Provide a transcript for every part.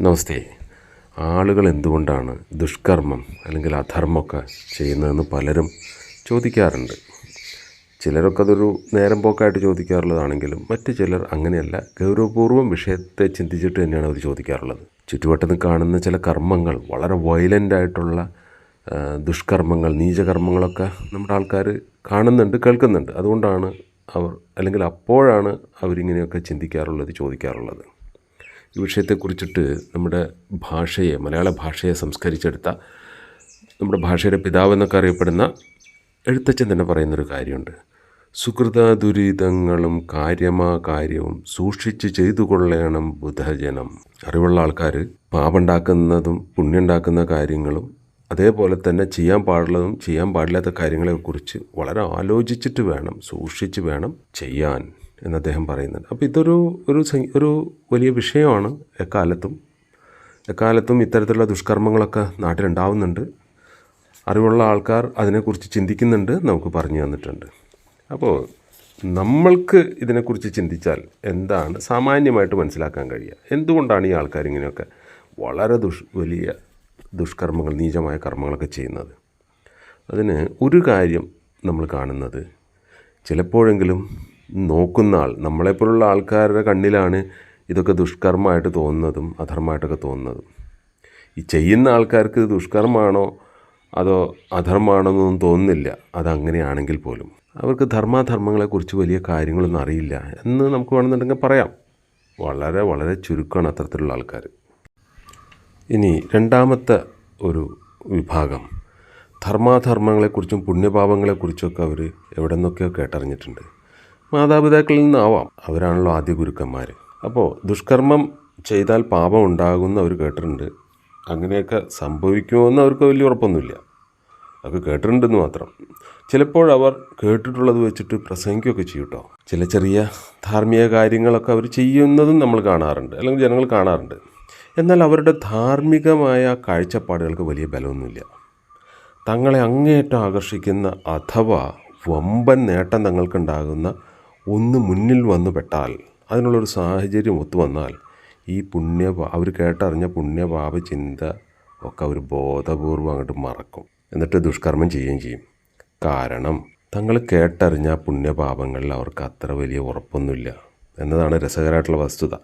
നമസ്തേ. ആളുകൾ എന്തുകൊണ്ടാണ് ദുഷ്കർമ്മം അല്ലെങ്കിൽ അധർമ്മമൊക്കെ ചെയ്യുന്നതെന്ന് പലരും ചോദിക്കാറുണ്ട്. ചിലരൊക്കെ അതൊരു നേരം പോക്കായിട്ട് ചോദിക്കാറുള്ളതാണെങ്കിലും മറ്റു ചിലർ അങ്ങനെയല്ല ഗൗരവപൂർവം വിഷയത്തെ ചിന്തിച്ചിട്ട് തന്നെയാണ് അവർ ചോദിക്കാറുള്ളത്. ചുറ്റുവട്ടത്ത് കാണുന്ന ചില കർമ്മങ്ങൾ വളരെ വയലന്റായിട്ടുള്ള ദുഷ്കർമ്മങ്ങൾ നീചകർമ്മങ്ങളൊക്കെ നമ്മുടെ ആൾക്കാർ കാണുന്നുണ്ട് കേൾക്കുന്നുണ്ട്. അതുകൊണ്ടാണ് അവർ അല്ലെങ്കിൽ അപ്പോഴാണ് അവരിങ്ങനെയൊക്കെ ചിന്തിക്കാറുള്ളത് ചോദിക്കാറുള്ളത്. ഈ വിഷയത്തെക്കുറിച്ചിട്ട് നമ്മുടെ ഭാഷയെ മലയാള ഭാഷയെ സംസ്കരിച്ചെടുത്ത നമ്മുടെ ഭാഷയുടെ പിതാവെന്നൊക്കെ അറിയപ്പെടുന്ന എഴുത്തച്ഛൻ തന്നെ പറയുന്നൊരു കാര്യമുണ്ട്. സുഹൃത ദുരിതങ്ങളും കാര്യമാ കാര്യവും സൂക്ഷിച്ച് ചെയ്തു കൊള്ളണം ബുധജനം. അറിവുള്ള ആൾക്കാർ പാപുണ്ടാക്കുന്നതും പുണ്യുണ്ടാക്കുന്ന കാര്യങ്ങളും അതേപോലെ തന്നെ ചെയ്യാൻ പാടുള്ളതും ചെയ്യാൻ പാടില്ലാത്ത കാര്യങ്ങളെക്കുറിച്ച് വളരെ ആലോചിച്ചിട്ട് വേണം സൂക്ഷിച്ച് വേണം ചെയ്യാൻ. എന്ന് അദ്ദേഹം പറയുന്നുണ്ട്. അപ്പോൾ ഇതൊരു ഒരു ഒരു വലിയ വിഷയമാണ് എക്കാലത്തും. എക്കാലത്തും ഇത്തരത്തിലുള്ള ദുഷ്കർമ്മങ്ങളൊക്കെ നാട്ടിലുണ്ടാവുന്നുണ്ട്. അറിവുള്ള ആൾക്കാർ അതിനെക്കുറിച്ച് ചിന്തിക്കുന്നുണ്ട് നമുക്ക് പറഞ്ഞു തന്നിട്ടുണ്ട്. അപ്പോൾ നമ്മൾക്ക് ഇതിനെക്കുറിച്ച് ചിന്തിച്ചാൽ എന്താണ് സാമാന്യമായിട്ട് മനസ്സിലാക്കാൻ കഴിയുക? എന്തുകൊണ്ടാണ് ഈ ആൾക്കാർ ഇങ്ങനെയൊക്കെ വളരെ ദുഷ് വലിയ ദുഷ്കർമ്മങ്ങൾ നീചമായ കർമ്മങ്ങളൊക്കെ ചെയ്യുന്നത്? അതിന് ഒരു കാര്യം നമ്മൾ കാണുന്നത് ചിലപ്പോഴെങ്കിലും നോക്കുന്ന ആൾ നമ്മളെപ്പോലുള്ള ആൾക്കാരുടെ കണ്ണിലാണ് ഇതൊക്കെ ദുഷ്കർമ്മമായിട്ട് തോന്നുന്നതും അധർമ്മമായിട്ടൊക്കെ തോന്നുന്നതും. ഈ ചെയ്യുന്ന ആൾക്കാർക്ക് ഇത് ദുഷ്കർമ്മമാണോ അതോ അധർമ്മമാണോ എന്നൊന്നും തോന്നുന്നില്ല. അതങ്ങനെയാണെങ്കിൽ പോലും. അവർക്ക് ധർമാധർമ്മങ്ങളെക്കുറിച്ച് വലിയ കാര്യങ്ങളൊന്നും അറിയില്ല എന്ന് നമുക്ക് വേണമെന്നുണ്ടെങ്കിൽ പറയാം. വളരെ വളരെ ചുരുക്കമാണ് അത്തരത്തിലുള്ള ആൾക്കാർ. ഇനി രണ്ടാമത്തെ ഒരു വിഭാഗം. ധർമാധർമ്മങ്ങളെക്കുറിച്ചും പുണ്യപാപങ്ങളെക്കുറിച്ചൊക്കെ അവർ എവിടെ നിന്നൊക്കെയോ കേട്ടറിഞ്ഞിട്ടുണ്ട്. മാതാപിതാക്കളിൽ നിന്നാവാം. അവരാണല്ലോ ആദ്യ ഗുരുക്കന്മാർ അപ്പോൾ ദുഷ്കർമ്മം ചെയ്താൽ പാപം ഉണ്ടാകുമെന്ന് അവർ കേട്ടിട്ടുണ്ട്. അങ്ങനെയൊക്കെ സംഭവിക്കുമെന്ന് അവർക്ക് വലിയ ഉറപ്പൊന്നുമില്ല. അതൊക്കെ കേട്ടിട്ടുണ്ടെന്ന് മാത്രം. ചിലപ്പോഴവർ കേട്ടിട്ടുള്ളത് വെച്ചിട്ട് പ്രസംഗിക്കുകയൊക്കെ ചെയ്യും കേട്ടോ ചില ചെറിയ ധാർമ്മിക കാര്യങ്ങളൊക്കെ അവർ ചെയ്യുന്നതും നമ്മൾ കാണാറുണ്ട്. അല്ലെങ്കിൽ ജനങ്ങൾ കാണാറുണ്ട്. എന്നാൽ അവരുടെ ധാർമ്മികമായ കാഴ്ചപ്പാടുകൾക്ക് വലിയ ബലമൊന്നുമില്ല. തങ്ങളെ അങ്ങേയറ്റം ആകർഷിക്കുന്ന അഥവാ വമ്പൻ നേട്ടം തങ്ങൾക്കുണ്ടാകുന്ന ഒന്ന് മുന്നിൽ വന്നു പെട്ടാൽ അതിനുള്ളൊരു സാഹചര്യം ഒത്തു വന്നാൽ ഈ പുണ്യ അവർ കേട്ടറിഞ്ഞ പുണ്യപാപ ചിന്ത ഒക്കെ അവർ ബോധപൂർവം അങ്ങോട്ട് മറക്കും. എന്നിട്ട് ദുഷ്കർമ്മം ചെയ്യുകയും ചെയ്യും. കാരണം തങ്ങൾ കേട്ടറിഞ്ഞ പുണ്യപാപങ്ങളിൽ അവർക്ക് അത്ര വലിയ ഉറപ്പൊന്നുമില്ല. എന്നതാണ് രസകരമായിട്ടുള്ള വസ്തുത.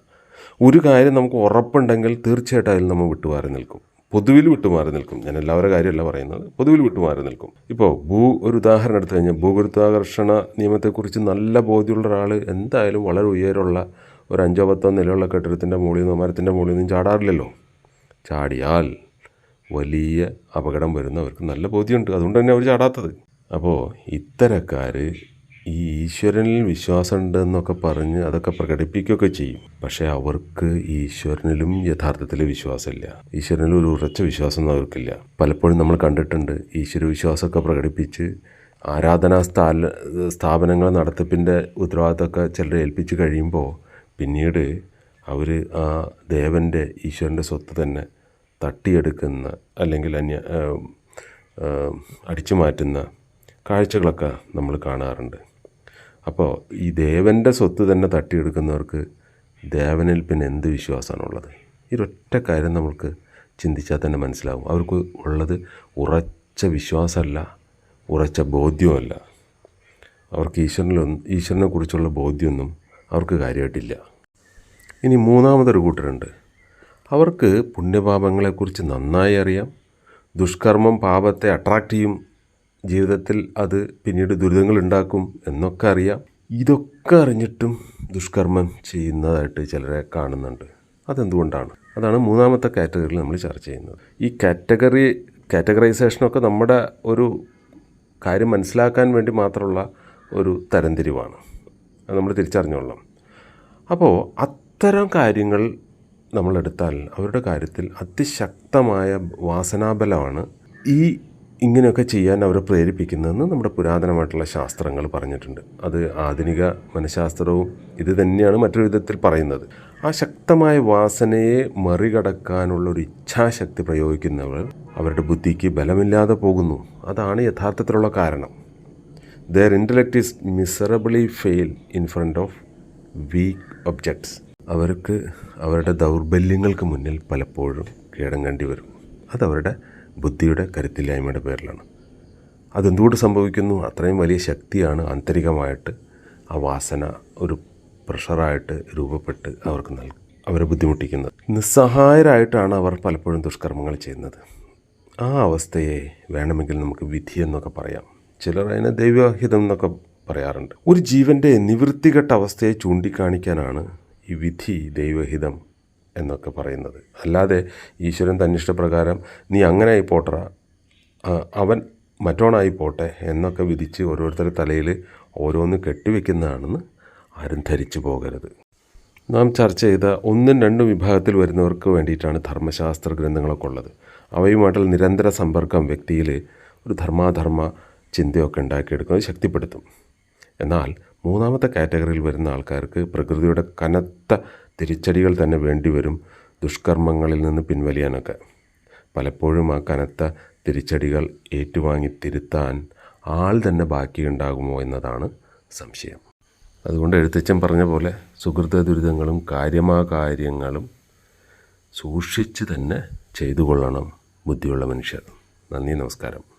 ഒരു കാര്യം നമുക്ക് ഉറപ്പുണ്ടെങ്കിൽ തീർച്ചയായിട്ടും അതിൽ നമ്മൾ വിട്ടുമാറി നിൽക്കും. പൊതുവിൽ വിട്ടുമാറി നിൽക്കും. ഞാൻ എല്ലാവരുടെ കാര്യമല്ല പറയുന്നത്. പൊതുവിൽ വിട്ടുമാറി നിൽക്കും. ഇപ്പോൾ ഭൂ ഒരു ഉദാഹരണം എടുത്തു കഴിഞ്ഞാൽ ഭൂഗുരുത്വാകർഷണ നിയമത്തെക്കുറിച്ച് നല്ല ബോധ്യമുള്ള ഒരാൾ എന്തായാലും വളരെ ഉയരമുള്ള ഒരു അഞ്ചോ പത്തോ നിലയുള്ള കെട്ടിടത്തിന്റെ മുകളിൽ നിന്നും മരത്തിന്റെ മുകളിൽ നിന്നും ചാടാറില്ലല്ലോ. ചാടിയാൽ വലിയ അപകടം വരുന്നവർക്ക് നല്ല ബോധ്യമുണ്ട്. അതുകൊണ്ട് തന്നെ അവർ ചാടാത്തത്. അപ്പോൾ ഇത്തരക്കാർ ഈ ഈശ്വരനിൽ വിശ്വാസമുണ്ടെന്നൊക്കെ പറഞ്ഞ് അതൊക്കെ പ്രകടിപ്പിക്കുകയൊക്കെ ചെയ്യും. പക്ഷേ അവർക്ക് ഈശ്വരനിലും യഥാർത്ഥത്തിൽ വിശ്വാസമില്ല. ഈശ്വരനിൽ ഒരു ഉറച്ച വിശ്വാസമൊന്നും അവർക്കില്ല. പലപ്പോഴും നമ്മൾ കണ്ടിട്ടുണ്ട് ഈശ്വര വിശ്വാസമൊക്കെ പ്രകടിപ്പിച്ച് ആരാധനാ സ്ഥാല സ്ഥാപനങ്ങൾ നടത്തിപ്പിന്റെ ഉത്തരവാദിത്തമൊക്കെ ചിലരെ ഏൽപ്പിച്ച് കഴിയുമ്പോൾ പിന്നീട് അവർ ആ ദേവന്റെ ഈശ്വരന്റെ സ്വത്ത് തന്നെ തട്ടിയെടുക്കുന്ന അല്ലെങ്കിൽ അന്യ അടിച്ചു മാറ്റുന്ന കാഴ്ചകളൊക്കെ നമ്മൾ കാണാറുണ്ട്. അപ്പോൾ ഈ ദേവന്റെ സ്വത്ത് തന്നെ തട്ടിയെടുക്കുന്നവർക്ക് ദേവനിൽ പിന്നെ എന്ത് വിശ്വാസമാണുള്ളത്? ഇതൊറ്റ കാര്യം നമുക്ക് ചിന്തിച്ചാൽ തന്നെ മനസ്സിലാവും. അവർക്ക് ഉള്ളത് ഉറച്ച വിശ്വാസമല്ല ഉറച്ച ബോധ്യമല്ല. അവർക്ക് ഈശ്വരനിലൊന്നും ഈശ്വരനെ കുറിച്ചുള്ള ബോധ്യമൊന്നും അവർക്ക് കാര്യമായിട്ടില്ല. ഇനി മൂന്നാമതൊരു കൂട്ടരുണ്ട്. അവർക്ക് പുണ്യപാപങ്ങളെക്കുറിച്ച് നന്നായി അറിയാം ദുഷ്കർമ്മം പാപത്തെ അട്രാക്റ്റ് ചെയ്യും ജീവിതത്തിൽ അത് പിന്നീട് ദുരിതങ്ങൾ ഉണ്ടാക്കും എന്നൊക്കെ അറിയാം. ഇതൊക്കെ അറിഞ്ഞിട്ടും ദുഷ്കർമ്മം ചെയ്യുന്നതായിട്ട് ചിലരെ കാണുന്നുണ്ട്. അതെന്തുകൊണ്ടാണ്? അതാണ് മൂന്നാമത്തെ കാറ്റഗറിയിൽ നമ്മൾ ചർച്ച ചെയ്യുന്നത്. ഈ കാറ്റഗറി കാറ്റഗറൈസേഷനൊക്കെ നമ്മുടെ ഒരു കാര്യം മനസ്സിലാക്കാൻ വേണ്ടി മാത്രമുള്ള ഒരു തരംതിരിവാണ്. അത് നമ്മൾ തിരിച്ചറിഞ്ഞോളാം അപ്പോൾ അത്തരം കാര്യങ്ങൾ നമ്മളെടുത്താൽ അവരുടെ കാര്യത്തിൽ അതിശക്തമായ വാസനാബലമാണ് ഈ ഇങ്ങനെയൊക്കെ ചെയ്യാൻ അവരെ പ്രേരിപ്പിക്കുന്നതെന്ന് നമ്മുടെ പുരാതനമായിട്ടുള്ള ശാസ്ത്രങ്ങൾ പറഞ്ഞിട്ടുണ്ട്. അത് ആധുനിക മനഃശാസ്ത്രവും ഇത് തന്നെയാണ് മറ്റൊരു വിധത്തിൽ പറയുന്നത്. ആ ശക്തമായ വാസനയെ മറികടക്കാനുള്ള ഒരു ഇച്ഛാശക്തി പ്രയോഗിക്കുന്നവർ അവരുടെ ബുദ്ധിക്ക് ബലമില്ലാതെ പോകുന്നു. അതാണ് യഥാർത്ഥത്തിലുള്ള കാരണം. Their intellect is miserably fail in front of weak objects അവർക്ക് അവരുടെ ദൗർബല്യങ്ങൾക്ക് മുന്നിൽ പലപ്പോഴും കീഴടങ്ങേണ്ടി വരും അതവരുടെ ബുദ്ധിയുടെ കരുത്തില്ലായ്മയുടെ പേരിലാണ്. അതെന്തുകൊണ്ട് സംഭവിക്കുന്നു? അത്രയും വലിയ ശക്തിയാണ് ആന്തരികമായിട്ട് ആ വാസന ഒരു പ്രഷറായിട്ട് രൂപപ്പെട്ട് അവർക്ക് നൽ അവരെ ബുദ്ധിമുട്ടിക്കുന്നത്. നിസ്സഹായരായിട്ടാണ് അവർ പലപ്പോഴും ദുഷ്കർമ്മങ്ങൾ ചെയ്യുന്നത്. ആ അവസ്ഥയെ വേണമെങ്കിൽ നമുക്ക് വിധി എന്നൊക്കെ പറയാം. ചിലർ അതിനെ ദൈവഹിതം എന്നൊക്കെ പറയാറുണ്ട്. ഒരു ജീവന്റെ നിവൃത്തികെട്ട അവസ്ഥയെ ചൂണ്ടിക്കാണിക്കാനാണ് ഈ വിധി ദൈവഹിതം എന്നൊക്കെ പറയുന്നത്. അല്ലാതെ ഈശ്വരൻ തന്നിഷ്ടപ്രകാരം നീ അങ്ങനെ ആയി പോട്ടറ അവൻ മറ്റോണായി പോട്ടെ എന്നൊക്കെ വിധിച്ച് ഓരോരുത്തരുടെ തലയിൽ ഓരോന്ന് കെട്ടിവെക്കുന്നതാണെന്ന് ആരും ധരിച്ചു പോകരുത്. നാം ചർച്ച ചെയ്ത ഒന്നും രണ്ടും വിഭാഗത്തിൽ വരുന്നവർക്ക് വേണ്ടിയിട്ടാണ് ധർമ്മശാസ്ത്ര ഗ്രന്ഥങ്ങളൊക്കെ ഉള്ളത്. അവയുമായിട്ടുള്ള നിരന്തര സമ്പർക്കം വ്യക്തിയിൽ ഒരു ധർമാധർമ്മ ചിന്തയൊക്കെ ഉണ്ടാക്കിയെടുക്കുന്നത് ശക്തിപ്പെടുത്തും. എന്നാൽ മൂന്നാമത്തെ കാറ്റഗറിയിൽ വരുന്ന ആൾക്കാർക്ക് പ്രകൃതിയുടെ കനത്ത തിരിച്ചടികൾ തന്നെ വേണ്ടിവരും ദുഷ്കർമ്മങ്ങളിൽ നിന്ന് പിൻവലിയാനൊക്കെ. പലപ്പോഴും ആ കനത്ത തിരിച്ചടികൾ ഏറ്റുവാങ്ങി തിരുത്താൻ ആൾ തന്നെ ബാക്കിയുണ്ടാകുമോ എന്നതാണ് സംശയം. അതുകൊണ്ട് എഴുത്തച്ഛൻ പറഞ്ഞ പോലെ സുഹൃത ദുരിതങ്ങളും കാര്യമാകാര്യങ്ങളും സൂക്ഷിച്ച് തന്നെ ചെയ്തു കൊള്ളണം ബുദ്ധിയുള്ള മനുഷ്യർ. നന്ദി നമസ്കാരം.